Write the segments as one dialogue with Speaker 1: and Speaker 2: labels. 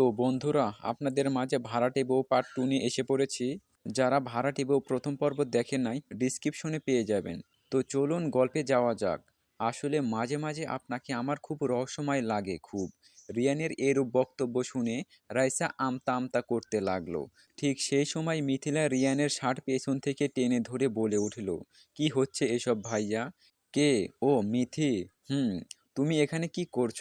Speaker 1: তো বন্ধুরা, আপনাদের মাঝে ভাড়াটে বউ পার্ট টু নিয়ে এসে পড়েছি। যারা ভাড়াটে বউ প্রথম পর্ব দেখেন নাই ডিসক্রিপশনে পেয়ে যাবেন। তো চলুন গল্পে যাওয়া যাক। আসলে মাঝে মাঝে আপনাকে আমার খুব রহস্যময় লাগে খুব। রিয়ানের এরূপ বক্তব্য শুনে রাইসা আমতা আমতা করতে লাগল। ঠিক সেই সময় মিথিলা রিয়ানের শার্ট পেছন থেকে টেনে ধরে বলে উঠল, কি হচ্ছে এসব ভাইয়া? কে? ও, মিথি? হুম, তুমি এখানে কি করছ?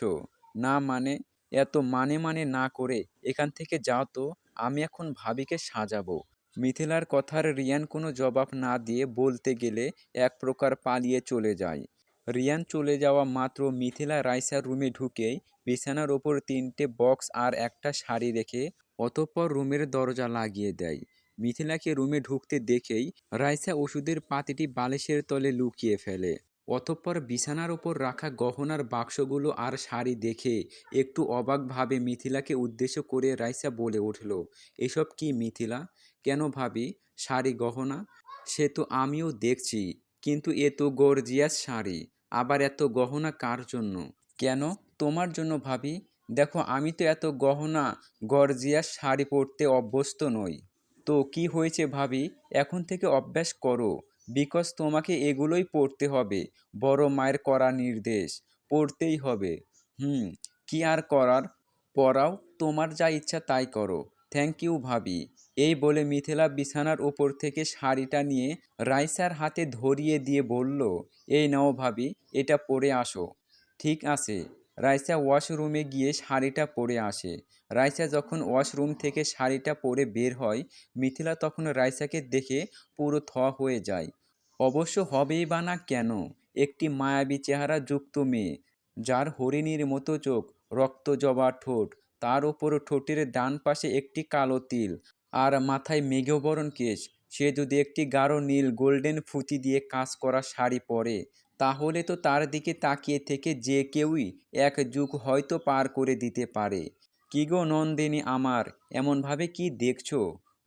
Speaker 1: না মানে এত মানে মানে না করে এখান থেকে যাও তো, আমি এখন ভাবিকে সাজাবো। মিথিলার কথার রিয়ান কোনো জবাব না দিয়ে বলতে গেলে এক প্রকার পালিয়ে চলে যায়। রিয়ান চলে যাওয়া মাত্র মিথিলা রাইসার রুমে ঢুকেই বিছানার ওপর তিনটে বক্স আর একটা শাড়ি রেখে অতঃপর রুমের দরজা লাগিয়ে দেয়। মিথিলাকে রুমে ঢুকতে দেখেই রাইসা ওষুধের পাতিটি বালিশের তলে লুকিয়ে ফেলে। অতঃপর বিছানার ওপর রাখা গহনার বাক্সগুলো আর শাড়ি দেখে একটু অবাকভাবে মিথিলাকে উদ্দেশ্য করে রাইসা বলে উঠল, এসব কি মিথিলা? কেন ভাবি? শাড়ি, গহনা? সে তো আমিও দেখছি, কিন্তু এ তো গর্জিয়াস শাড়ি, আবার এত গহনা কার জন্য? কেন? তোমার জন্য ভাবি। দেখো, আমি তো এত গহনা, গর্জিয়াস শাড়ি পরতে অভ্যস্ত নই। তো কি হয়েছে ভাবি? এখন থেকে অভ্যাস করো। বিকজ তোমাকে এগুলোই পড়তে হবে। বড় মায়ের করা নির্দেশ, পড়তেই হবে। হুম, কি আর করার? পড়াও, তোমার যা ইচ্ছা তাই করো। থ্যাংক ইউ ভাবি। এই বলে মিথিলা বিছানার ওপর থেকে শাড়িটা নিয়ে রাইসার হাতে ধরিয়ে দিয়ে বলল, এই নাও ভাবি, এটা পরে আসো। ঠিক আছে। রাইসা ওয়াশরুমে গিয়ে শাড়িটা পরে আসে। রাইসা যখন ওয়াশরুম থেকে শাড়িটা পরে বের হয়, মিথিলা তখন রাইসাকে দেখে পুরো থ হয়ে যায়। অবশ্য হবেই বা না কেন, একটি মায়াবী চেহারা যুক্ত মেয়ে, যার হরিণীর মতো চোখ, রক্ত জবা ঠোঁট, তার ওপর ঠোঁটের ডান পাশে একটি কালো তিল আর মাথায় মেঘবরণ কেশ। সে যদি একটি গাঢ় নীল গোল্ডেন ফুটি দিয়ে কাজ করা শাড়ি পরে, তাহলে তো তার দিকে তাকিয়ে থেকে যে কেউই এক যুগ হয়তো পার করে দিতে পারে। কি গো নন্দিনী আমার, এমনভাবে কি দেখছ?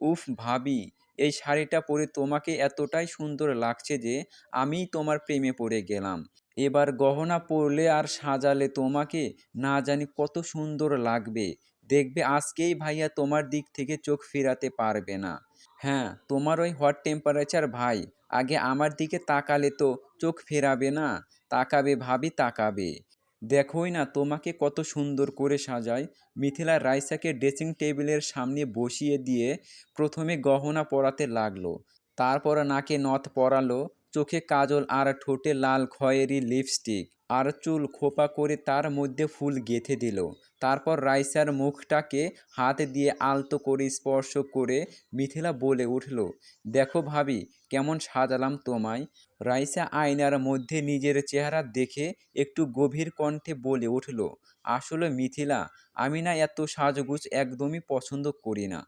Speaker 1: উফ ভাবি এই শাড়িটা পরে তোমাকে এতটাই সুন্দর লাগছে যে আমিই তোমার প্রেমে পড়ে গেলাম। এবার গহনা পরলে আর সাজালে তোমাকে না জানি কত সুন্দর লাগবে। দেখবে আজকেই ভাইয়া তোমার দিক থেকে চোখ ফেরাতে পারবে না। হ্যাঁ তোমার ওই হট টেম্পারেচার ভাই, আগে আমার দিকে তাকালে তো চোখ ফেরাবে না। তাকাবে ভাবি তাকাবে। দেখোই না তোমাকে কত সুন্দর করে সাজায়। মিথিলা রাইসাকে ড্রেসিং টেবিলের সামনে বসিয়ে দিয়ে প্রথমে গহনা পরাতে লাগল। তারপর নাকে নথ পরালো, চোখে কাজল আর ঠোঁটে লাল খয়েরি লিপস্টিক। আর চুল খোপা করে তার মধ্যে ফুল গেঁথে দিল। তারপর রাইসার মুখটাকে হাত দিয়ে আলতো করে স্পর্শ করে মিথিলা বলে উঠল, দেখো ভাবি, কেমন সাজালাম তোমায়। রাইসা আয়নার মধ্যে নিজের চেহারা দেখে একটু গভীর কণ্ঠে বলে উঠল, আসলে মিথিলা, আমি না এত সাজগুজ একদমই পছন্দ করি না।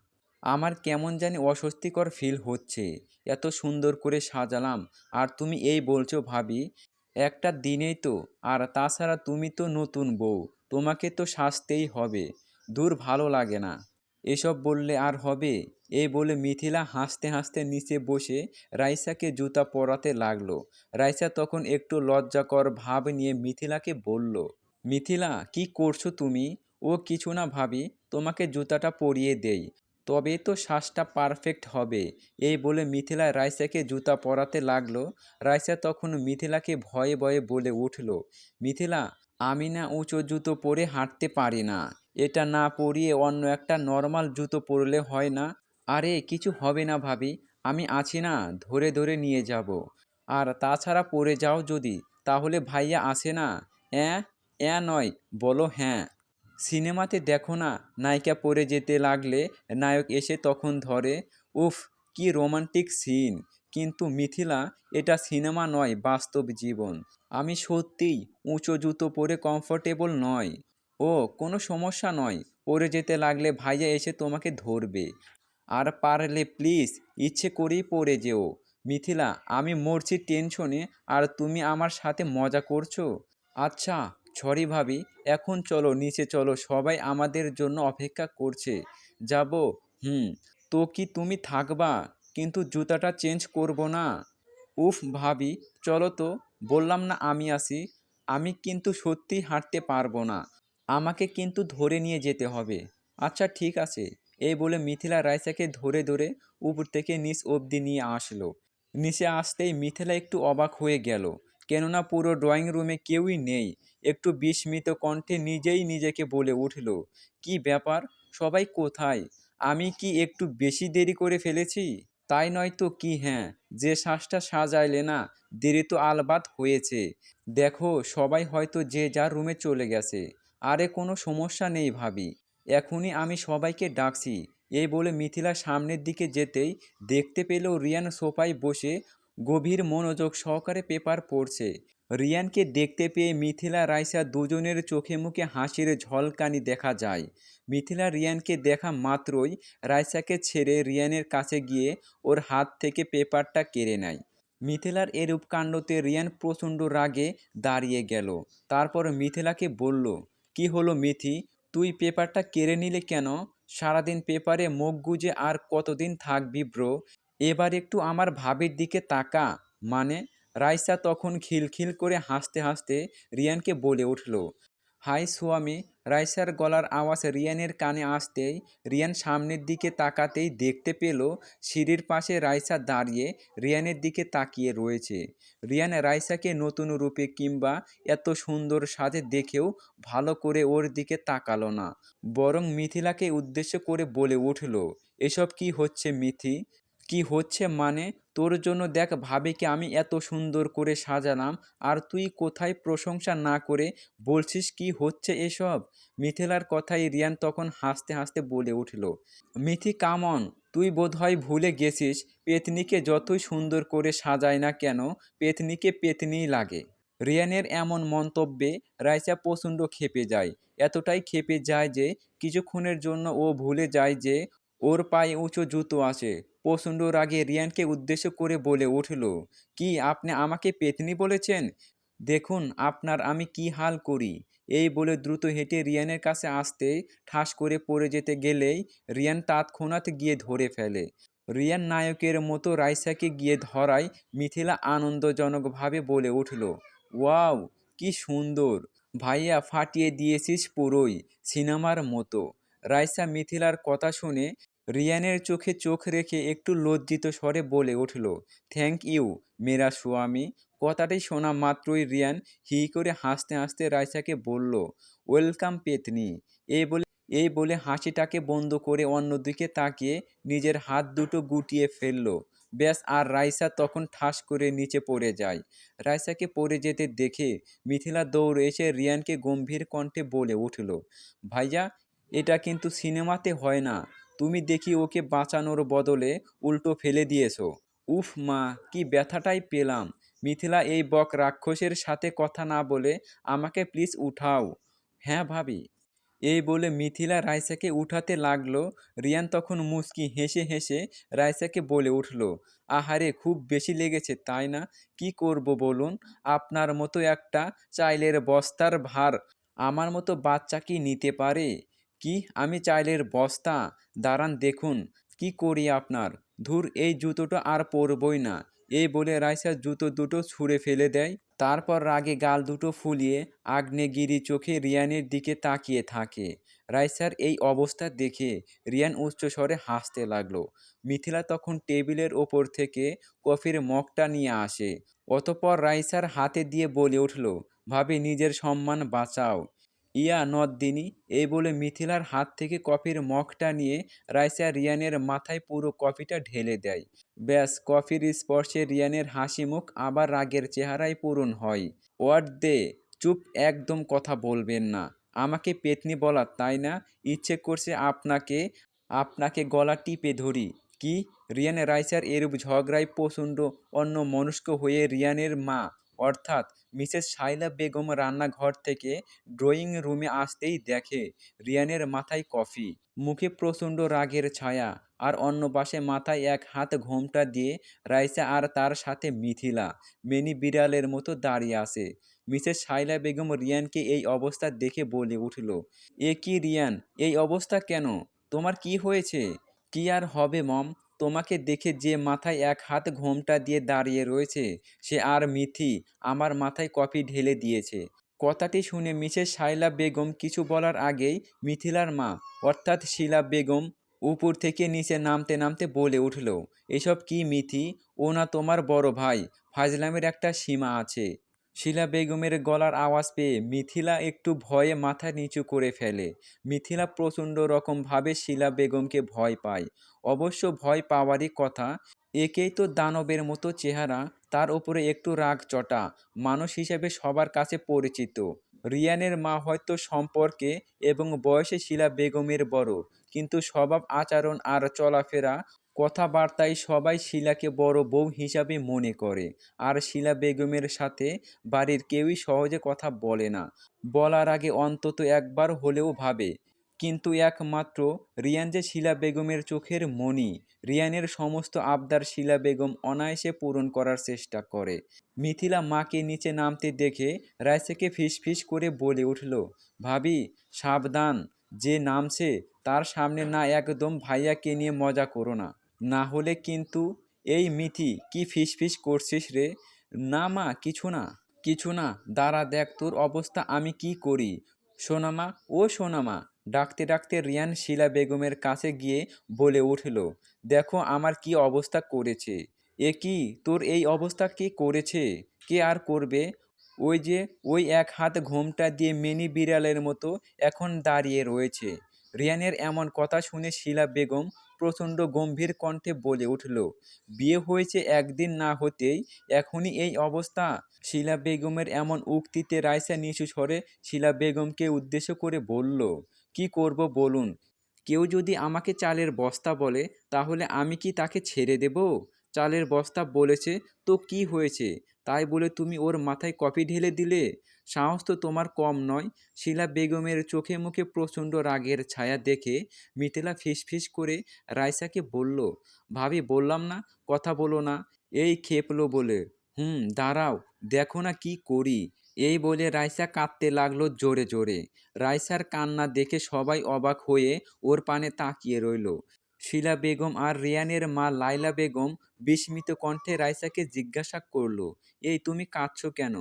Speaker 1: আমার কেমন জানি অস্বস্তিকর ফিল হচ্ছে। এত সুন্দর করে সাজালাম। আর তুমি এই বলছো ভাবি একটা দিনেই তো, আর তাছাড়া তুমি তো নতুন বউ, তোমাকে তো সাজতেই হবে, দূর ভালো লাগে না। এসব বললে আর হবে? এই বলে মিথিলা হাসতে হাসতে নিচে বসে রাইসাকে জুতা পরাতে লাগল। রাইসা তখন একটু লজ্জাকর ভাব নিয়ে মিথিলাকে বলল, মিথিলা, কি করছ তুমি? ও কিছু না ভাবি, তোমাকে জুতাটা পরিয়ে দেই। তবেই তো শ্বাসটা পারফেক্ট হবে। এই বলে মিথিলা রাইসাকে জুতা পরাতে লাগল। রাইসা তখন মিথিলাকে ভয়ে ভয়ে বলে উঠল, মিথিলা, আমি না উঁচু জুতো পরে হাঁটতে পারি না। এটা না পরিয়ে অন্য একটা নর্মাল জুতো পরলে হয় না। আরে, কিছু হবে না ভাবি, আমি আছি না, ধরে ধরে নিয়ে যাব। আর তাছাড়া পড়ে যাও যদি, তাহলে ভাইয়া আসে না। অ্যাঁ অ্যাঁ নয়, বলো হ্যাঁ। সিনেমাতে দেখো না, নায়িকা পড়ে যেতে লাগলে নায়ক এসে তখন ধরে, উফ, কি রোমান্টিক সিন। কিন্তু মিথিলা, এটা সিনেমা নয়, বাস্তব জীবন। আমি সত্যিই উঁচু জুতো পরে কমফোর্টেবল নয়। ও, কোনো সমস্যা নয়, পরে যেতে লাগলে ভাইয়া এসে তোমাকে ধরবে। আর পারলে প্লিজ ইচ্ছে করেই পড়ে যেও। মিথিলা, আমি মরছি টেনশনে, আর তুমি আমার সাথে মজা করছ? আচ্ছা সরি ভাবি, এখন চলো, নিচে চলো, সবাই আমাদের জন্য অপেক্ষা করছে। যাব, হুম, তো কি তুমি থাকবা? কিন্তু জুতাটা চেঞ্জ করব না। উফ, ভাবি, চলো তো, বললাম না আমি আসি। আমি কিন্তু সত্যি হাঁটতে পারব না। আমাকে কিন্তু ধরে নিয়ে যেতে হবে। আচ্ছা ঠিক আছে। এই বলে মিথিলা রাইসাকে ধরে ধরে উপর থেকে নিচ অবধি নিয়ে আসলো। নিচে আসতেই মিথিলা একটু অবাক হয়ে গেল। কেননা পুরো ড্রয়িং রুমে কেউই নেই। একটু বিস্মিত কণ্ঠে নিজেই নিজেকে বলে উঠল, কি ব্যাপার? সবাই কোথায়? আমি কি একটু বেশি দেরি করে ফেলেছি? তাই নয় তো কি হ্যাঁ যে শ্বাসটা সাজাইলে না, দেরি তো আলবাত হয়েছে। দেখো, সবাই হয়তো যে যার রুমে চলে গেছে। আরে কোনো সমস্যা নেই ভাবি। এখনই আমি সবাইকে ডাকছি। এই বলে মিথিলা সামনের দিকে যেতেই দেখতে পেল রিয়ান সোফায় বসে গভীর মনোযোগ সহকারে পেপার পড়ছে। রিয়ানকে দেখতে পেয়ে মিথিলা, রাইসা দুজনের চোখে মুখে হাসির ঝলকানি দেখা যায়। মিথিলা রিয়ানকে দেখা মাত্রই রাইসাকে ছেড়ে রিয়ানের কাছে গিয়ে ওর হাত থেকে পেপারটা কেড়ে নেয়। মিথিলার এরূপ কাণ্ডতে রিয়ান প্রচণ্ড রাগে দাঁড়িয়ে গেল। তারপর মিথিলাকে বলল, কি হলো মিথি? তুই পেপারটা কেড়ে নিলে কেন? সারাদিন পেপারে মুখ গুজে আর কতদিন থাকবি ব্রো? এবার একটু আমার ভাবির দিকে তাকা। মানে রাইসা তখন খিলখিল করে হাসতে হাসতে রিয়ানকে বলে উঠল, হাই সোয়ামী, রাইসার গলার আওয়াজ রিয়ানের কানে আসতেই রিয়ান সামনের দিকে তাকাতেই দেখতে পেল সিঁড়ির পাশে রাইসা দাঁড়িয়ে রিয়ানের দিকে তাকিয়ে রয়েছে। রিয়ান রাইসাকে নতুন রূপে কিংবা এত সুন্দর সাজে দেখেও ভালো করে ওর দিকে তাকালো না। বরং মিথিলাকে উদ্দেশ্য করে বলে উঠল, এসব কি হচ্ছে মিথি? কি হচ্ছে মানে? তোর জন্য দেখ ভাবিকে আমি এত সুন্দর করে সাজালাম, আর তুই কোথায় প্রশংসা না করে বলছিস কি হচ্ছে এসব? মিথিলার কথাই রিয়ান তখন হাসতে হাসতে বলে উঠল। মিথি কামন তুই বোধহয় ভুলে গেছিস, পেতনিকে যতই সুন্দর করে সাজায় না কেন, পেতনিকে পেতনিই লাগে। রিয়ানের এমন মন্তব্যে রাইসা প্রচণ্ড ক্ষেপে যায়। এতটাই ক্ষেপে যায় যে, কিছুক্ষণের জন্য ও ভুলে যায় যে, ওর পায়ে উঁচু জুতো আছে প্রচণ্ড রাগে রিয়ানকে উদ্দেশ্য করে বলে উঠল, কি আপনি আমাকে পেতনি বলেছেন? দেখুন, আপনার আমি কি হাল করি? এই বলে দ্রুত হেঁটে রিয়ানের কাছে আসতে ঠাস করে পড়ে যেতে গেলেই রিয়ান তৎক্ষণাৎ গিয়ে ধরে ফেলে। রিয়ান নায়কের মতো রাইসাকে গিয়ে ধরায় মিথিলা আনন্দজনকভাবে বলে উঠল, ওয়াও, কি সুন্দর! ভাইয়া ফাটিয়ে দিয়েছিস পুরোই সিনেমার মতো। রাইসা মিথিলার কথা শুনে রিয়ানের চোখে চোখ রেখে একটু লজ্জিত স্বরে বলে উঠল, থ্যাংক ইউ, মেরা স্বামী। কথাটি শোনা মাত্রই রিয়ান হি করে হাসতে হাসতে রাইসাকে বলল, ওয়েলকাম পেতনি। এই বলে এই বলে হাসিটাকে বন্ধ করে অন্যদিকে তাকিয়ে নিজের হাত দুটো গুটিয়ে ফেলল। ব্যাস, আর রাইসা তখন ঠাস করে নিচে পড়ে যায়। রাইসাকে পড়ে যেতে দেখে মিথিলা দৌড়ে এসে রিয়ানকে গম্ভীর কণ্ঠে বলে উঠল, ভাইয়া, এটা কিন্তু সিনেমাতে হয় না। তুমি দেখি ওকে বাঁচানোর বদলে উল্টো ফেলে দিয়েছ। উফ মা, কি ব্যথাটাই পেলাম। মিথিলা এই বক রাক্ষসের সাথে কথা না বলে আমাকে প্লিজ উঠাও। হ্যাঁ ভাবি। এই বলে মিথিলা রাইসাকে উঠাতে লাগল। রিয়ান তখন মুচকি হেসে হেসে রাইসাকে বলে উঠল, আহারে, খুব বেশি লেগেছে, তাই না? কি করব বলুন? আপনার মতো একটা চাইলের বস্তার ভার আমার মতো বাচ্চা কি নিতে পারে? কি আমি চাইলের বস্তা? দাঁড়ান দেখুন, কি করি আপনার? ধুর, এই জুতোটা আর পরবই না। এই বলে রাইসা জুতো দুটো ছুঁড়ে ফেলে দেয়। তারপর রাগে গাল দুটো ফুলিয়ে আগ্নেয়গিরি চোখে রিয়ানের দিকে তাকিয়ে থাকে। রাইসার এই অবস্থা দেখে রিয়ান উচ্চস্বরে হাসতে লাগল। মিথিলা তখন টেবিলের ওপর থেকে কফির মগটা নিয়ে আসে। অতপর রাইসার হাতে দিয়ে বলে উঠল, ভাবে, নিজের সম্মান বাঁচাও। ইয়া নদ্দিনী এই বলে মিথিলার হাত থেকে কফির মগটা নিয়ে রাইসা রিয়ানের মাথায় পুরো কফিটা ঢেলে দেয়। ব্যাস, কফির স্পর্শে রিয়ানের হাসি মুখ আবার রাগের চেহারায় পূরণ হয়। ওয়াট দে, চুপ, একদম কথা বলবেন না। আমাকে পেতনি বলার তাই না? ইচ্ছে করছে আপনাকে আপনাকে গলা টিপে ধরি। কি? রিয়ান রাইসার এরূপ ঝগড়ায় প্রচণ্ড অন্য মনস্ক হয়ে রিয়ানের মা অর্থাৎ মিসেস শাইলা বেগম রান্নাঘর থেকে ড্রয়িং রুমে আসতেই দেখে রিয়ানের মাথায় কফি, মুখে প্রচণ্ড রাগের ছায়া আর অন্য পাশে মাথায় এক হাত ঘোমটা দিয়ে রাইসা আর তার সাথে মিথিলা, মেনি বিড়ালের মতো দাঁড়িয়ে আছে। মিসেস শাইলা বেগম রিয়ানকে এই অবস্থা দেখে বলে উঠল, এ কি রিয়ান, এই অবস্থা কেন? তোমার কি হয়েছে? কি আর হবে মম? তোমাকে দেখে যে মাথায় এক হাত ঘোমটা দিয়ে দাঁড়িয়ে রয়েছে, সে আর মিথি আমার মাথায় কফি ঢেলে দিয়েছে। কথাটি শুনে মিসেস শাইলা বেগম কিছু বলার আগেই মিথিলার মা, অর্থাৎ শিলা বেগম, উপর থেকে নিচে নামতে নামতে বলে উঠল, এসব কি মিথি? ও না তোমার বড় ভাই। ফাজলামের একটা সীমা আছে। শিলা বেগমের গলার আওয়াজ পেয়ে মিথিলা একটু ভয়ে মাথা নিচু করে ফেলে। মিথিলা প্রচণ্ড রকমভাবে শিলা বেগমকে ভয় পায়। অবশ্য ভয় পাওয়ারই কথা, একেই তো দানবের মতো চেহারা, তার উপরে একটু রাগ চটা, মানুষ হিসেবে সবার কাছে পরিচিত। রিয়ানের মা হয়তো সম্পর্কে এবং বয়সে শিলা বেগমের বড়, কিন্তু স্বভাব, আচরণ আর চলাফেরা কথাবার্তায় সবাই শিলাকে বড় বউ হিসাবে মনে করে, আর শিলা বেগমের সাথে বাড়ির কেউই সহজে কথা বলে না। বলার আগে অন্তত একবার হলেও ভাবে, কিন্তু একমাত্র রিয়ান যে শিলা বেগমের চোখের মণি, রিয়ানের সমস্ত আবদার শিলা বেগম অনায়াসে পূরণ করার চেষ্টা করে। মিথিলা মাকে নিচে নামতে দেখে রাইসাকে ফিসফিস করে বলে উঠল, ভাবি, সাবধান, যে নামছে তার সামনে না একদম ভাইয়াকে নিয়ে মজা করো না। না হলে কিন্তু এই মিথি কি ফিসফিস করছিস রে? না মা, কিছু না কিছু না। দাঁড়া, দেখ তোর অবস্থা আমি কি করি? সোনামা ও সোনামা ডাকতে ডাকতে রিয়ান শিলা বেগমের কাছে গিয়ে বলে উঠল, দেখো আমার কি অবস্থা করেছে। এ কি, তোর এই অবস্থা কে করেছে? কে আর করবে? ওই যে, ওই এক হাত ঘোমটা দিয়ে মিনি বিড়ালের মতো এখন দাঁড়িয়ে রয়েছে। রিয়ানের এমন কথা শুনে শিলা বেগম প্রচণ্ড গম্ভীর কণ্ঠে বলে উঠল, বিয়ে হয়েছে একদিন না হতেই, এখনই এই অবস্থা। শিলা বেগমের এমন উক্তিতে রাইসা নিচু স্বরে শিলা বেগমকে উদ্দেশ্য করে বলল, কি করব বলুন? কেউ যদি আমাকে চালের বস্তা বলে, তাহলে আমি কি তাকে ছেড়ে দেব? চালের বস্তা বলেছে, তো কি হয়েছে? তাই বলে তুমি ওর মাথায় কপি ঢেলে দিলে? সাহস তো তোমার কম নয়। শিলা বেগমের চোখে মুখে প্রচণ্ড রাগের ছায়া দেখে মিথিলা ফিসফিস করে রাইসাকে বলল, ভাবি, বললাম না, কথা বলো না। এই খেপলো বলে, হুম, দাঁড়াও, দেখো না কি করি। এই বলে রাইসা কাঁদতে লাগল জোরে জোরে। রাইসার কান্না দেখে সবাই অবাক হয়ে ওর পানে তাকিয়ে রইল। শিলা বেগম আর রিয়ানের মা লাইলা বেগম বিস্মিত কণ্ঠে রাইসাকে জিজ্ঞাসা করল, এই তুমি কাঁদছো কেন?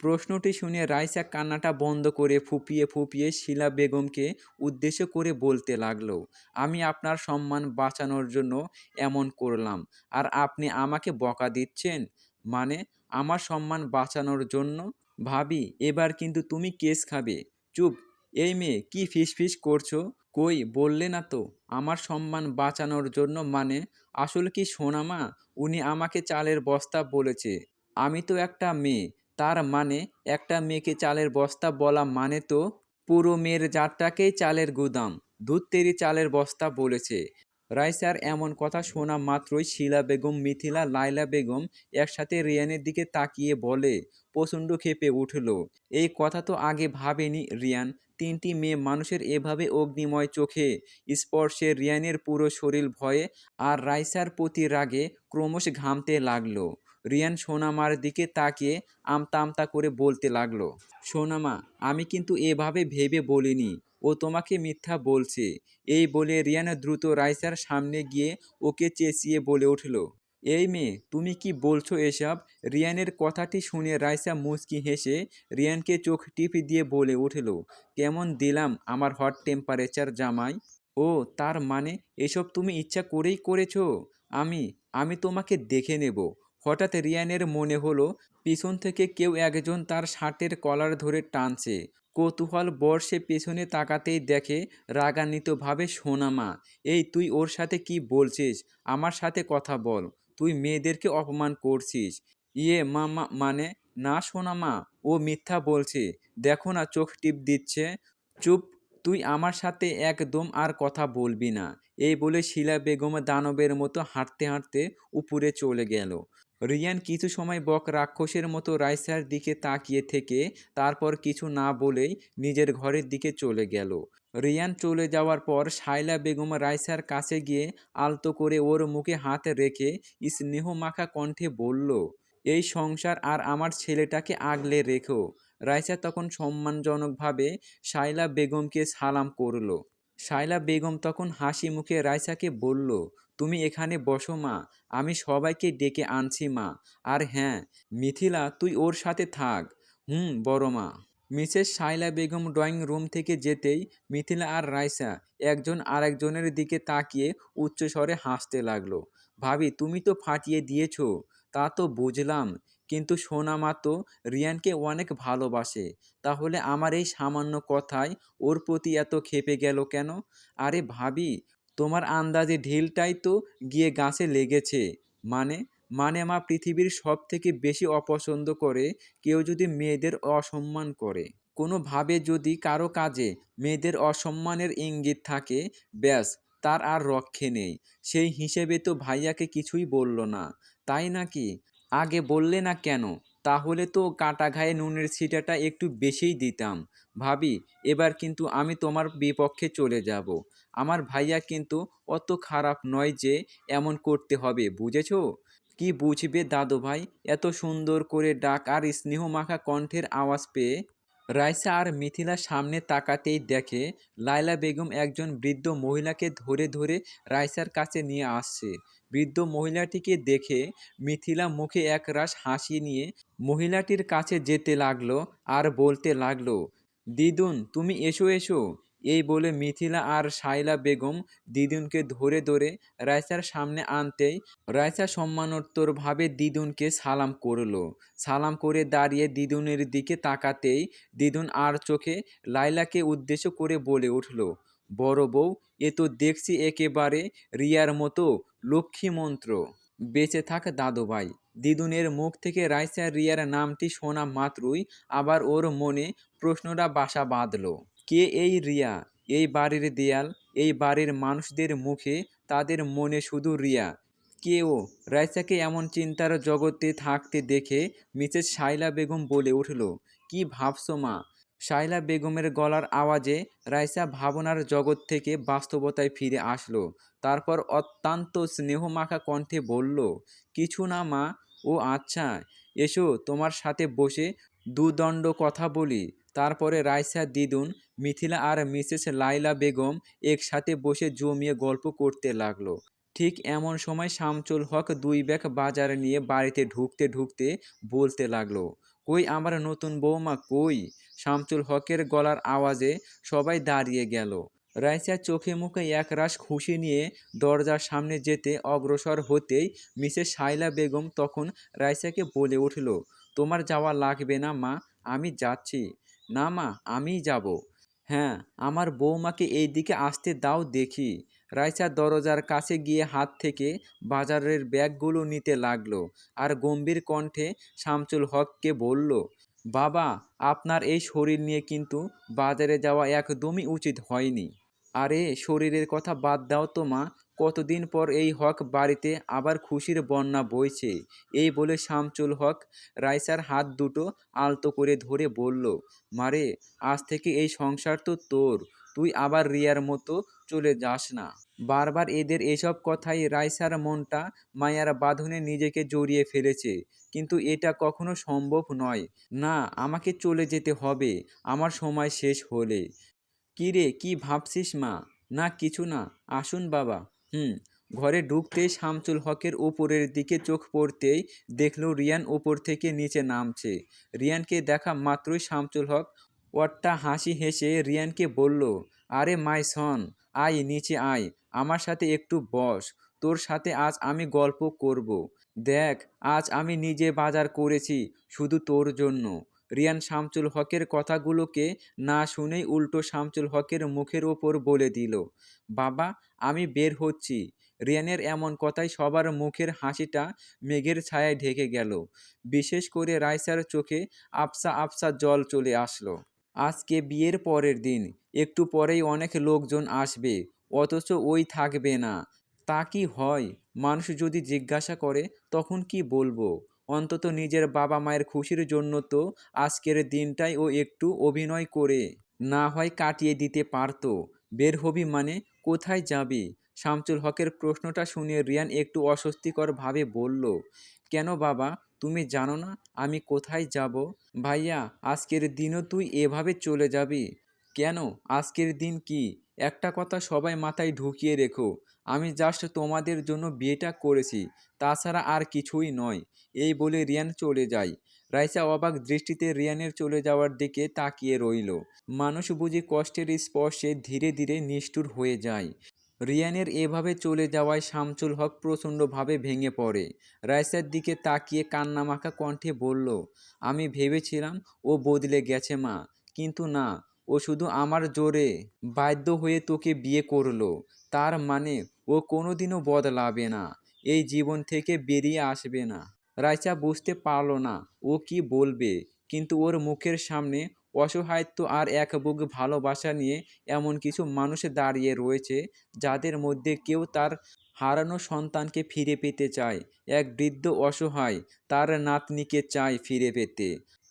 Speaker 1: প্রশ্নটি শুনে রাইসা কান্নাটা বন্ধ করে ফুপিয়ে ফুপিয়ে শিলা বেগমকে উদ্দেশ্য করে বলতে লাগল, আমি আপনার সম্মান বাঁচানোর জন্য এমন করলাম। আর আপনি আমাকে বকা দিচ্ছেন? মানে আমার সম্মান বাঁচানোর জন্য? ভাবি, এবার কিন্তু তুমি কেস খাবে। চুপ, এই মেয়ে কি ফিস ফিস করছ? কই, বললে না তো। আমার সম্মান বাঁচানোর জন্য মানে? আসলে কি সোনামা? উনি আমাকে চালের বস্তা বলেছে। আমি তো একটা মেয়ে তার মানে একটা মেয়েকে চালের বস্তা বলা মানে তো পুরো মেয়ের জাতটাকেই চালের গুদাম। দুধ তেরি চালের বস্তা বলেছে। রাইসার এমন কথা শোনা মাত্রই শিলা বেগম, মিথিলা লাইলা বেগম একসাথে রিয়ানের দিকে তাকিয়ে বলে, প্রচণ্ড খেপে উঠল। এই কথা তো আগে ভাবেনি রিয়ান। তিনটি মেয়ে মানুষের এভাবে অগ্নিময় চোখে স্পর্শে রিয়ানের পুরো শরীর ভয়ে, আর রাইসার প্রতি রাগে ক্রমশ ঘামতে লাগল। রিয়ান সোনামার দিকে তাকিয়ে আমতা আমতা করে বলতে লাগল, সোনামা, আমি কিন্তু এভাবে ভেবে বলিনি। ও তোমাকে মিথ্যা বলছে। এই বলে রিয়ান দ্রুত রাইসার সামনে গিয়ে ওকে চেঁচিয়ে বলে উঠল, এই মেয়ে, তুমি কি বলছো এসব? রিয়ানের কথাটি শুনে রাইসা মুচকি হেসে রিয়ানকে চোখ টিপি দিয়ে বলে উঠল, কেমন দিলাম আমার হট টেম্পারেচার জামাই। ও, তার মানে এসব তুমি ইচ্ছা করেই করেছ? আমি আমি তোমাকে দেখে নেব। হঠাৎ রিয়ানের মনে হলো, পিছন থেকে কেউ একজন তার শার্টের কলার ধরে টানছে। কৌতূহল বর্ষে পেছনে তাকাতেই দেখে রাগান্বিতভাবে সোনামা এই তুই ওর সাথে কি বলছিস? আমার সাথে কথা বল। তুই মেয়েদেরকে অপমান করছিস। ইয়ে মামা মানে? না সোনামা ও মিথ্যা বলছে। দেখো না, চোখ টিপ দিচ্ছে। চুপ, তুই আমার সাথে একদম আর কথা বলবি না। এই বলে শিলা বেগম দানবের মতো হাঁটতে হাঁটতে উপরে চলে গেল। রিয়ান কিছু সময় বক রাক্ষসের মতো রাইসার দিকে তাকিয়ে থেকে তারপর কিছু না বলেই নিজের ঘরের দিকে চলে গেল। রিয়ান চলে যাওয়ার পর শাইলা বেগম রাইসার কাছে গিয়ে আলতো করে ওর মুখে হাত রেখে স্নেহ মাখা কণ্ঠে বলল, এই সংসার আর আমার ছেলেটাকে আগলে রেখো। রাইসা তখন সম্মানজনকভাবে শাইলা বেগমকে সালাম করল। শাইলা বেগম তখন হাসি মুখে রাইসাকে বলল তুমি এখানে বসো, মা। আমি সবাইকে ডেকে আনছি, মা। আর হ্যাঁ মিথিলা, তুই ওর সাথে থাক। হুম, বড় মা। Mrs Shaila Begum drawing room থেকে যেতেই মিথিলা আর রাইসা একজন আরেকজনের দিকে তাকিয়ে উচ্চস্বরে হাসতে লাগল। ভাবি, তুমি তো ফাটিয়ে দিয়েছ, তা তো বুঝলাম। কিন্তু সোনামা তো রিয়ানকে অনেক ভালোবাসে। তাহলে আমার এই সামান্য কথায় ওর প্রতি এত ক্ষেপে গেল কেন? আরে ভাবি তোমার আন্দাজে ঢিলটাই তো গিয়ে গাছে লেগেছে। মানে মানে মা পৃথিবীর সব থেকে বেশি অপছন্দ করে কেউ যদি মেয়েদের অসম্মান করে। কোনোভাবে যদি কারও কাজে মেয়েদের অসম্মানের ইঙ্গিত থাকে, ব্যাস, তার আর রক্ষে নেই। সেই হিসেবে তো ভাইয়াকে কিছুই বলল না। তাই নাকি? আগে বললে না কেন? তাহলে তো কাটা ঘায়ে নুনের ছিটাটা একটু বেশিই দিতাম। ভাবি, এবার কিন্তু আমি তোমার বিপক্ষে চলে যাব। আমার ভাইয়া কিন্তু অত খারাপ নয় যে এমন করতে হবে, বুঝেছ? কি বুঝবে দাদু ভাই এত সুন্দর করে ডাক আর স্নেহ মাখা কণ্ঠের আওয়াজ পেয়ে রাইসা আর মিথিলা সামনে তাকাতেই দেখে লায়লা বেগম একজন বৃদ্ধ মহিলাকে ধরে ধরে রাইসার কাছে নিয়ে আসছে। বৃদ্ধ মহিলাটিকে দেখে মিথিলা মুখে একরাশ হাসি নিয়ে মহিলাটির কাছে যেতে লাগল আর বলতে লাগল, দিদুন, তুমি এসো এসো। এই বলে মিথিলা আর শাইলা বেগম দিদুনকে ধরে ধরে রাইসার সামনে আনতেই রাইসা সম্মানোত্তরভাবে দিদুনকে সালাম করল। সালাম করে দাঁড়িয়ে দিদুনের দিকে তাকাতেই দিদুন আর চোখে লাইলাকে উদ্দেশ্য করে বলে উঠল, বড় বউ, এ তো দেখছি একেবারে রিয়ার মতো লক্ষ্মী মন্ত্র। বেঁচে থাক দাদুভাই। দিদুনের মুখ থেকে রাইসা রিয়ার নামটি শোনা মাত্রই আবার ওর মনে প্রশ্নটা বাসা বাঁধল। কে এই রিয়া? এই বাড়ির দেয়াল, এই বাড়ির মানুষদের মুখে তাদের মনে শুধু রিয়া। কে ও? রাইসাকে এমন চিন্তার জগতে থাকতে দেখে মিসেস শাইলা বেগম বলে উঠল, কি ভাবছ মা? শাইলা বেগমের গলার আওয়াজে রাইসা ভাবনার জগৎ থেকে বাস্তবতায় ফিরে আসলো, তারপর অত্যন্ত স্নেহমাখা কণ্ঠে বলল, কিছু না মা, ও আচ্ছা এসো তোমার সাথে বসে দুদণ্ড কথা বলি। তারপরে রাইসা, দিদুন, মিথিলা আর মিসেস লাইলা বেগম একসাথে বসে জমিয়ে গল্প করতে লাগল। ঠিক এমন সময় শামচুল হক দুই ব্যাগ বাজার নিয়ে বাড়িতে ঢুকতে ঢুকতে বলতে লাগল, কই আমার নতুন বৌমা কই? শামচুল হকের গলার আওয়াজে সবাই দাঁড়িয়ে গেল। রাইসা চোখে মুখে একরাশ খুশি নিয়ে দরজার সামনে যেতে অগ্রসর হতেই মিসেস শাইলা বেগম তখন রাইসাকে বলে উঠল, তোমার যাওয়া লাগবে না মা, আমি যাচ্ছি। না মা, আমি যাব। হ্যাঁ আমার বৌমাকে এই দিকে আসতে দাও দেখি। রাইসা দরজার কাছে গিয়ে হাত থেকে বাজারের ব্যাগগুলো নিতে লাগল আর গম্ভীর কণ্ঠে শামচুল হককে বলল, বাবা, আপনার এই শরীর নিয়ে কিন্তু বাজারে যাওয়া একদমই উচিত হয়নি। আরে, শরীরের কথা বাদ দাও তো মা। কতদিন পর এই হক বাড়িতে আবার খুশির বন্যা বইছে। এই বলে শামচুল হক রাইসার হাত দুটো আলতো করে ধরে বলল, মারে, আজ থেকে এই সংসার তো তোর। তুই আবার রিয়ার মতো চলে যাস না। বারবার এদের এসব কথাই রাইসার মনটা মায়ার বাঁধনে নিজেকে জড়িয়ে ফেলেছে। কিন্তু এটা কখনো সম্ভব নয়। না, আমাকে চলে যেতে হবে। আমার সময় শেষ হলে। কী রে কী ভাবছিস মা? না, কিছু না। আসুন বাবা। হুম, ঘরে ঢুকতেই শামচুল হকের ওপরের দিকে চোখ পড়তেই দেখল রিয়ান উপর থেকে নিচে নামছে। রিয়ানকে দেখা মাত্রই শামচুল হক ওয়াট্টা হাসি হেসে রিয়ানকে বলল, আরে মাই সন, আয়, নিচে আয়। আমার সাথে একটু বস। তোর সাথে আজ আমি গল্প করব। দেখ, আজ আমি নিজে বাজার করেছি শুধু তোর জন্য। রিয়ান শামচুল হকের কথাগুলোকে না শুনেই উল্টো শামচুল হকের মুখের ওপর বলে দিল, বাবা, আমি বের হচ্ছি। রিয়ানের এমন কথাই সবার মুখের হাসিটা মেঘের ছায়ায় ঢেকে গেল। বিশেষ করে রাইসার চোখে আপসা আফসা জল চলে আসলো। আজকে বিয়ের পরের দিন, একটু পরেই অনেক লোকজন আসবে, অথচ ওই থাকবে না। তা কি হয়? মানুষ যদি জিজ্ঞাসা করে, তখন কি বলব? অন্তত নিজের বাবা মায়ের খুশির জন্য তো আজকের দিনটাই ও একটু অভিনয় করে। না হয় কাটিয়ে দিতে পারতো। বের হবি মানে কোথায় যাবি? শামচুল হকের প্রশ্নটা শুনে রিয়ান একটু অস্বস্তিকরভাবে বলল, কেন বাবা? তুমি জানো না আমি কোথায় যাব? ভাইয়া, আজকের দিনও তুই এভাবে চলে যাবি? কেন? আজকের দিন কি? একটা কথা সবাই মাথায় ঢুকিয়ে রেখো। আমি জাস্ট তোমাদের জন্য বিয়েটা করেছি, তাছাড়া আর কিছুই নয়। এই বলে রিয়ান চলে যায়। রাইসা অবাক দৃষ্টিতে রিয়ানের চলে যাওয়ার দিকে তাকিয়ে রইল। মানুষ বুঝি কষ্টের স্পর্শে ধীরে ধীরে নিষ্ঠুর হয়ে যায়। রিয়ানের এভাবে চলে যাওয়ায় শামসুল হক প্রচণ্ডভাবে ভেঙে পড়ে। রাইসার দিকে তাকিয়ে কান্নামাখা কণ্ঠে বলল, আমি ভেবেছিলাম ও বদলে গেছে মা, কিন্তু না, ও শুধু আমার জোরে বাধ্য হয়ে তোকে বিয়ে করল। তার মানে ও কোনোদিনও বদলাবে না, এই জীবন থেকে বেরিয়ে আসবে না। রাইসা বুঝতে পারল না ও কি বলবে, কিন্তু ওর মুখের সামনে অসহায়ত্ব আর এক বুক ভালোবাসা নিয়ে এমন কিছু মানুষ দাঁড়িয়ে রয়েছে যাদের মধ্যে কেউ তার হারানো সন্তানকে ফিরে পেতে চায়, এক বৃদ্ধ অসহায় তার নাতনিকে চায় ফিরে পেতে,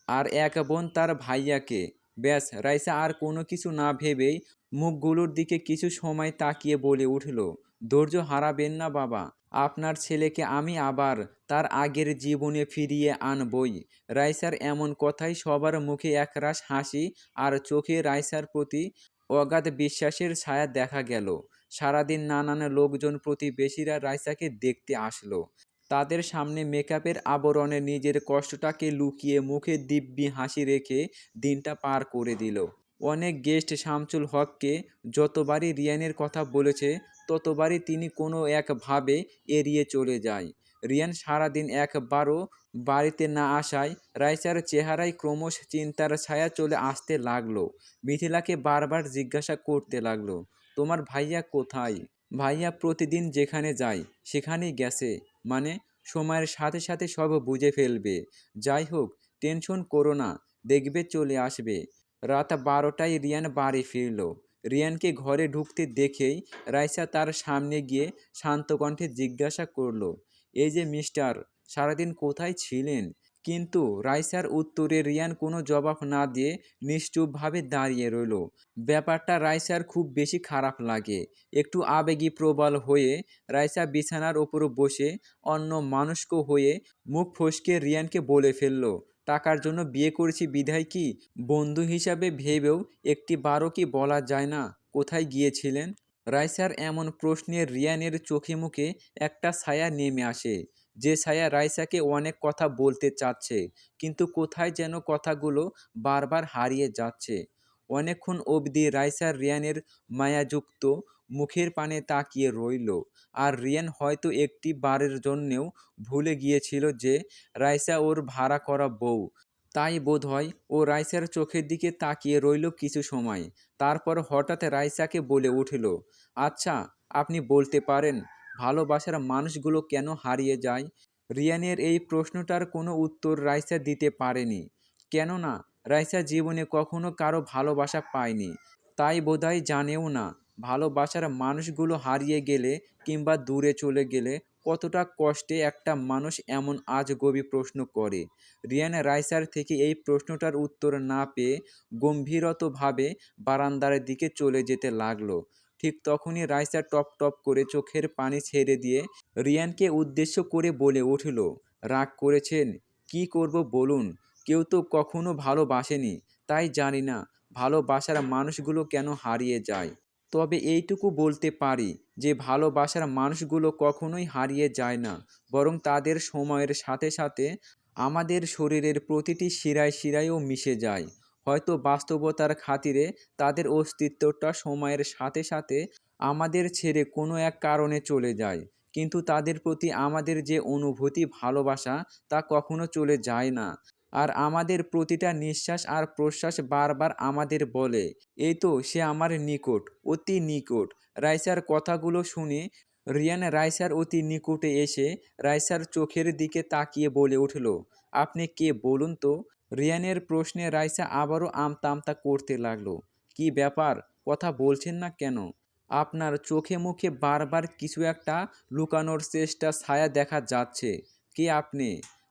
Speaker 1: আর এক বোন তার ভাইয়াকে। ব্যাস রাইসা আর কোনো কিছু না ভেবেই মুখগুলোর দিকে কিছু সময় তাকিয়ে বলে উঠল ধৈর্য হারাবেন না বাবা। আপনার ছেলেকে আমি আবার তার আগের জীবনে ফিরিয়ে আনবই। রাইসার এমন কথাই সবার মুখে একরাশ হাসি আর চোখে রাইসার প্রতি অগাধ বিশ্বাসের ছায়া দেখা গেল। সারাদিন নানান লোকজন প্রতিবেশীরা রাইসাকে দেখতে আসলো। তাদের সামনে মেকআপের আবরণে নিজের কষ্টটাকে লুকিয়ে মুখে দিব্যি হাসি রেখে দিনটা পার করে দিল। অনেক গেস্ট শামসুল হককে যতবারই রিয়ানের কথা বলেছে ততবারই তিনি কোনো একভাবে এড়িয়ে চলে যায়। রিয়ান সারাদিন একবারও বাড়িতে না আসায় রাইসার চেহারায় ক্রমশ চিন্তার ছায়া চলে আসতে লাগল। মিথিলাকে বারবার জিজ্ঞাসা করতে লাগল, তোমার ভাইয়া কোথায়? ভাইয়া প্রতিদিন যেখানে যায়, সেখানেই গেছে। মানে সময়ের সাথে সাথে সব বুঝে ফেলবে। যাই হোক, টেনশন করো না, দেখবে চলে আসবে। রাত বারোটায় রিয়ান বাড়ি ফিরল। রিয়ানকে ঘরে ঢুকতে দেখেই রাইসা তার সামনে গিয়ে শান্ত কণ্ঠে জিজ্ঞাসা করল, এই যে মিস্টার, সারাদিন কোথায় ছিলেন? কিন্তু রাইসার উত্তরে রিয়ান কোনো জবাব না দিয়ে নিশ্চুপভাবে দাঁড়িয়ে রইল। ব্যাপারটা রাইসার খুব বেশি খারাপ লাগে। একটু আবেগী প্রবল হয়ে রাইসা বিছানার ওপর বসে অন্য মানুষক হয়ে মুখ ফসকে রিয়ানকে বলে ফেলল টাকার জন্য বিয়ে করেছি, বিধায় কি? বন্ধু হিসাবে ভেবেও একটি বারো কি বলা যায় না? কোথায় গিয়েছিলেন? রাইসার এমন প্রশ্নে রিয়ানের চোখে মুখে একটা ছায়া নেমে আসে। যে ছায়া রাইসাকে অনেক কথা বলতে চাচ্ছে, কিন্তু কোথায় যেন কথাগুলো বারবার হারিয়ে যাচ্ছে। অনেকক্ষণ অবধি রাইসার রিয়ানের মায়াযুক্ত মুখের পানে তাকিয়ে রইল। আর রিয়ান হয়তো একটি বারের জন্যেও ভুলে গিয়েছিল যে রাইসা ওর ভাড়া করা বউ। তাই বোধহয় ও রাইসার চোখের দিকে তাকিয়ে রইল কিছু সময়। তারপর হঠাৎ রাইসাকে বলে উঠল আচ্ছা আপনি বলতে পারেন, ভালোবাসার মানুষগুলো কেন হারিয়ে যায়? রিয়ানের এই প্রশ্নটার কোনো উত্তর রাইসা দিতে পারেনি। কেননা, রাইসা জীবনে কখনো কারও ভালোবাসা পায়নি। তাই বোধহয় জানেও না ভালোবাসার মানুষগুলো হারিয়ে গেলে কিংবা দূরে চলে গেলে কতটা কষ্টে একটা মানুষ এমন আজ আজগবি প্রশ্ন করে। রিয়ান রাইসার থেকে এই প্রশ্নটার উত্তর না পেয়ে গম্ভীরতভাবে বারান্দার দিকে চলে যেতে লাগল। ঠিক তখনই রাইসা টপ টপ করে চোখের পানি ছেড়ে দিয়ে রিয়ানকে উদ্দেশ্য করে বলে উঠল, রাগ করেছেন? কি করব বলুন? কেউ তো কখনো ভালোবাসেনি। তাই জানি না ভালোবাসার মানুষগুলো কেন হারিয়ে যায়? তবে এইটুকু বলতে পারি যে ভালোবাসার মানুষগুলো কখনোই হারিয়ে যায় না, বরং তাদের সময়ের সাথে সাথে আমাদের শরীরের প্রতিটি শিরায় শিরায়ও মিশে যায়। হয়তো বাস্তবতার খাতিরে তাদের অস্তিত্বটা সময়ের সাথে সাথে আমাদের ছেড়ে কোনো এক কারণে চলে যায়, কিন্তু তাদের প্রতি আমাদের যে অনুভূতি ভালোবাসা তা কখনো চলে যায় না। আর আমাদের প্রতিটা নিঃশ্বাস আর প্রশ্বাস বারবার আমাদের বলে। এই তো, সে আমার নিকট, অতি নিকট। রাইসার কথাগুলো শুনে রিয়ান রাইসার অতি নিকটে এসে রাইসার চোখের দিকে তাকিয়ে বলে উঠল, আপনি কে বলুন তো? রিয়ানের প্রশ্নে রাইসা আবারও আমতা করতে লাগল, কি ব্যাপার? কথা বলছেন না কেন? আপনার চোখে মুখে বারবার কিছু একটা লুকানোর চেষ্টা ছায়া দেখা যাচ্ছে। কে আপনি?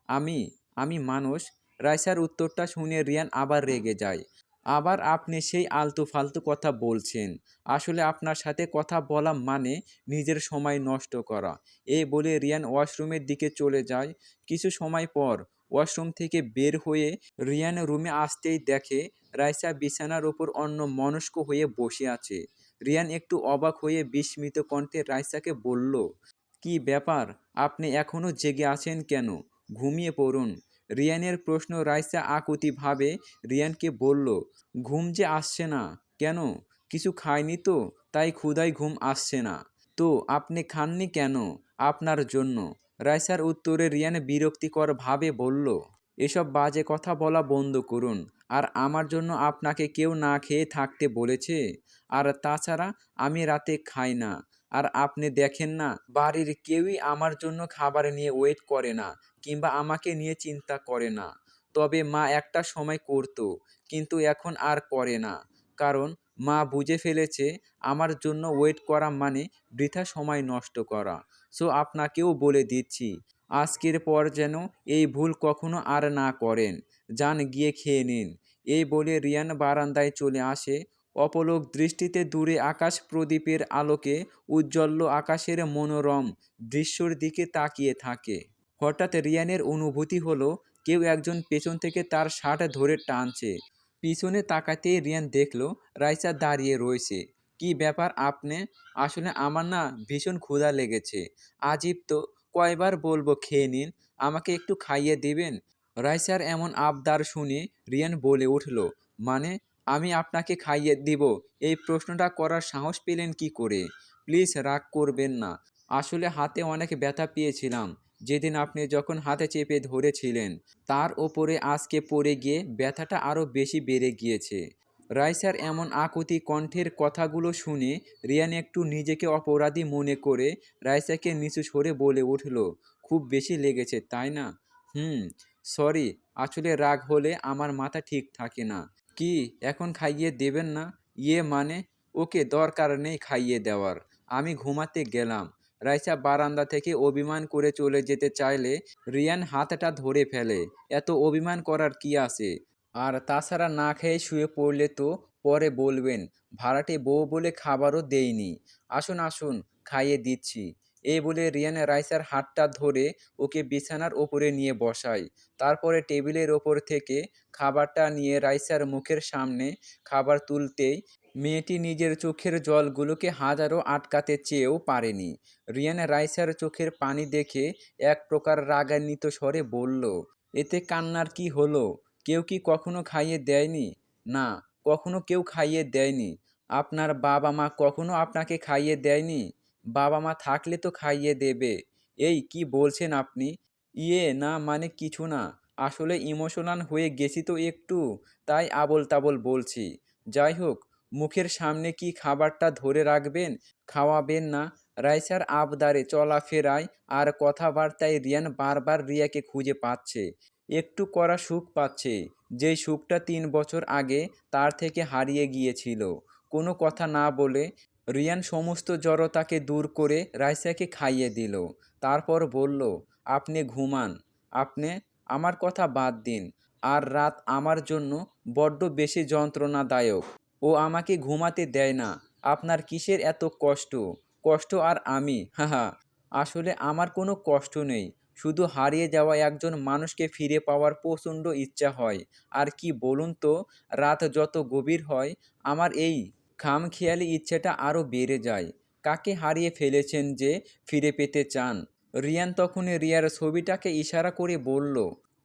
Speaker 1: আমি আমি মানুষ। রাইসার উত্তরটা শুনে রিয়ান আবার রেগে যায়। আবার আপনি সেই আলতু ফালতু কথা বলছেন। আসলে আপনার সাথে কথা বলা মানে নিজের সময় নষ্ট করা। এই বলে রিয়ান ওয়াশরুমের দিকে চলে যায়। কিছু সময় পর ওয়াশরুম থেকে বের হয়ে রিয়ান রুমে আসতেই দেখে রাইসা বিছানার ওপর অন্য মনস্ক হয়ে বসে আছে। রিয়ান একটু অবাক হয়ে বিস্মিত কণ্ঠে রাইসাকে বলল, কি ব্যাপার? আপনি এখনও জেগে আছেন কেন? ঘুমিয়ে পড়ুন। রিয়ানের প্রশ্ন রাইসা আকুতিভাবে রিয়ানকে বলল, ঘুম যে আসছে না, কেন? কিছু খায়নি তো, তাই ক্ষুধায় ঘুম আসছে না। তো আপনি খাননি কেন? আপনার জন্য। রাইসার উত্তরে রিয়ান বিরক্তিকর ভাবে বলল, এসব বাজে কথা বলা বন্ধ করুন। আর আমার জন্য আপনাকে কেউ না খেয়ে থাকতে বলেছে। আর তাছাড়া আমি রাতে খাই না। আর আপনি দেখেন না, বাড়ির কেউই আমার জন্য খাবার নিয়ে ওয়েট করে না কিংবা আমাকে নিয়ে চিন্তা করে না। তবে মা একটা সময় করতো, কিন্তু এখন আর করে না। কারণ মা বুঝে ফেলেছে আমার জন্য ওয়েট করা মানে বৃথা সময় নষ্ট করা। সো আপনাকেও বলে দিচ্ছি, আজকের পর যেন এই ভুল কখনো আর না করেন। যান গিয়ে খেয়ে নিন। এই বলে রিয়ান বারান্দায় চলে আসে। অপলক দৃষ্টিতে দূরে আকাশ প্রদীপের আলোকে উজ্জ্বল আকাশের মনোরম দৃশ্যর দিকে তাকিয়ে থাকে। হঠাৎ রিয়ানের অনুভূতি হলো, কেউ একজন পেছন থেকে তার শার্ট ধরে টানছে। পিছনে তাকাতেই রিয়ান দেখল, রাইসা দাঁড়িয়ে রয়েছে। কি ব্যাপার আপনি? আসলে আমার না ভীষণ ক্ষুধা লেগেছে। আজীব তো, কয়বার বলব খেয়ে নিন, আমাকে একটু খাইয়ে দিবেন? রাইসার এমন আবদার শুনে রিয়ান বলে উঠল মানে আমি আপনাকে খাইয়ে দিব। এই প্রশ্নটা করার সাহস পেলেন কি করে? প্লিজ রাগ করবেন না। আসলে হাতে অনেক ব্যথা পেয়েছিলাম। যেদিন আপনি যখন হাতে চেপে ধরেছিলেন, তার ওপরে আজকে পড়ে গিয়ে ব্যথাটা আরও বেশি বেড়ে গিয়েছে। রাইসার এমন আকুতি কণ্ঠের কথাগুলো শুনে রিয়ান একটু নিজেকে অপরাধী মনে করে রাইসাকে নিচু সরে বলে উঠল, খুব বেশি লেগেছে, তাই না? হুম, সরি, আসলে রাগ হলে আমার মাথা ঠিক থাকে না। কি এখন খাইয়ে দেবেন না? ইয়ে মানে ওকে দরকার নেই খাইয়ে দেওয়ার। আমি ঘুমাতে গেলাম। রাইসা বারান্দা থেকে অভিমান করে চলে যেতে চাইলে রিয়ান হাতটা ধরে ফেলে। এত অভিমান করার কি আছে? আর তাছাড়া না খেয়ে শুয়ে পড়লে তো পরে বলবেন, ভাড়াটে বউ বলে খাবারও দেইনি। আসুন আসুন, খাইয়ে দিচ্ছি। এই বলে রিয়ান রাইসার হাতটা ধরে ওকে বিছানার ওপরে নিয়ে বসায়। তারপরে টেবিলের ওপর থেকে খাবারটা নিয়ে রাইসার মুখের সামনে খাবার তুলতেই মেয়েটি নিজের চোখের জলগুলোকে হাজারো আটকাতে চেয়েও পারেনি। রিয়ান রাইসার চোখের পানি দেখে এক প্রকার রাগান্বিত স্বরে বলল, এতে কান্নার কি হলো? কেউ কি কখনো খাইয়ে দেয়নি? না, কখনো কেউ খাইয়ে দেয়নি। আপনার বাবা মা কখনো আপনাকে খাইয়ে দেয়নি? বাবা মা থাকলে তো খাইয়ে দেবে। এই কি বলছেন আপনি? ইয়ে না মানে কিছু না। আসলে ইমোশনাল হয়ে গেছি তো একটু, তাই আবল তাবল বলছি। যাই হোক, মুখের সামনে কি খাবারটা ধরে রাখবেন? খাওয়াবেন না। রাইসার আবদারে চলাফেরায় আর কথাবার্তায় রিয়ান বারবার রিয়াকে খুঁজে পাচ্ছে। একটু করা সুখ পাচ্ছে। যেই সুখটা তিন বছর আগে তার থেকে হারিয়ে গিয়েছিল। কোনো কথা না বলে রিয়ান সমস্ত জড়তাকে দূর করে রাইসাকে খাইয়ে দিল। তারপর বলল, আপনি ঘুমান। আপনি আমার কথা বাদ দিন। আর রাত আমার জন্য বড্ড বেশি যন্ত্রণাদায়ক। ও আমাকে ঘুমাতে দেয় না। আপনার কিসের এত কষ্ট? কষ্ট আর আমি, হাহা। আসলে আমার কোনো কষ্ট নেই। শুধু হারিয়ে যাওয়া একজন মানুষকে ফিরে পাওয়ার প্রচণ্ড ইচ্ছা হয়। আর কি বলুন তো, রাত যত গভীর হয়, আমার এই খামখেয়ালি ইচ্ছেটা আরও বেড়ে যায়। কাকে হারিয়ে ফেলেছেন যে ফিরে পেতে চান? রিয়ান তখনই রিয়ার ছবিটাকে ইশারা করে বলল,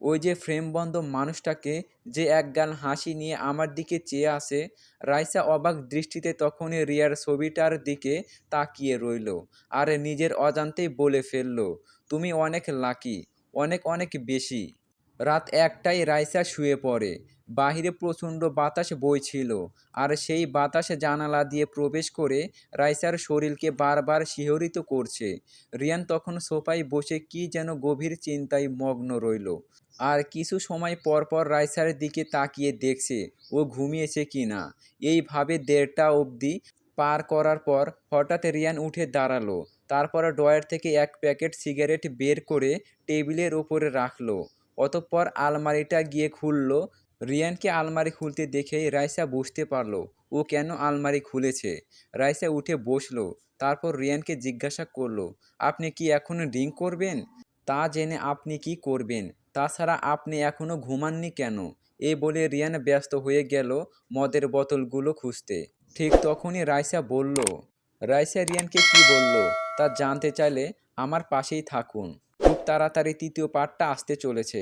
Speaker 1: ওই যে ফ্রেমবন্ধ মানুষটাকে যে একগাল হাসি নিয়ে আমার দিকে চেয়ে আসে? রাইসা অবাক দৃষ্টিতে তখনই রিয়ার ছবিটার দিকে তাকিয়ে রইল আর নিজের অজান্তেই বলে ফেলল, তুমি অনেক লাকি, অনেক অনেক বেশি। রাত একটাই রাইসা শুয়ে পড়ে। বাহিরে প্রচণ্ড বাতাস বইছিল আর সেই বাতাসে জানালা দিয়ে প্রবেশ করে রাইসার শরীরকে বারবার শিহরিত করছে। রিয়ান তখন সোফায় বসে কি যেন গভীর চিন্তায় মগ্ন রইল। আর কিছু সময় পরপর পর রাইসার দিকে তাকিয়ে দেখছে, ও ঘুমিয়েছে কি না। এইভাবে দেড়টা অবধি পার করার পর হঠাৎ রিয়ান উঠে দাঁড়াল, তারপর ড্রয়ার থেকে এক প্যাকেট সিগারেট বের করে টেবিলের ওপরে রাখল, অতঃপর আলমারিটা গিয়ে খুললো রিয়ানকে আলমারি খুলতে দেখেই রাইসা বুঝতে পারল, ও কেন আলমারি খুলেছে। রাইসা উঠে বসল, তারপর রিয়ানকে জিজ্ঞাসা করল, আপনি কি এখনও ড্রিঙ্ক করবেন? তা জেনে আপনি কি করবেন? তাছাড়া আপনি এখনও ঘুমাননি কেন? এই বলে রিয়ান ব্যস্ত হয়ে গেল মদের বোতলগুলো খুঁজতে। ঠিক তখনই রাইসা বলল, রাইসা রিয়ানকে কি বলল? তা জানতে চাইলে আমার পাশেই থাকুন। খুব তাড়াতাড়ি তৃতীয় পার্টটা আসতে চলেছে।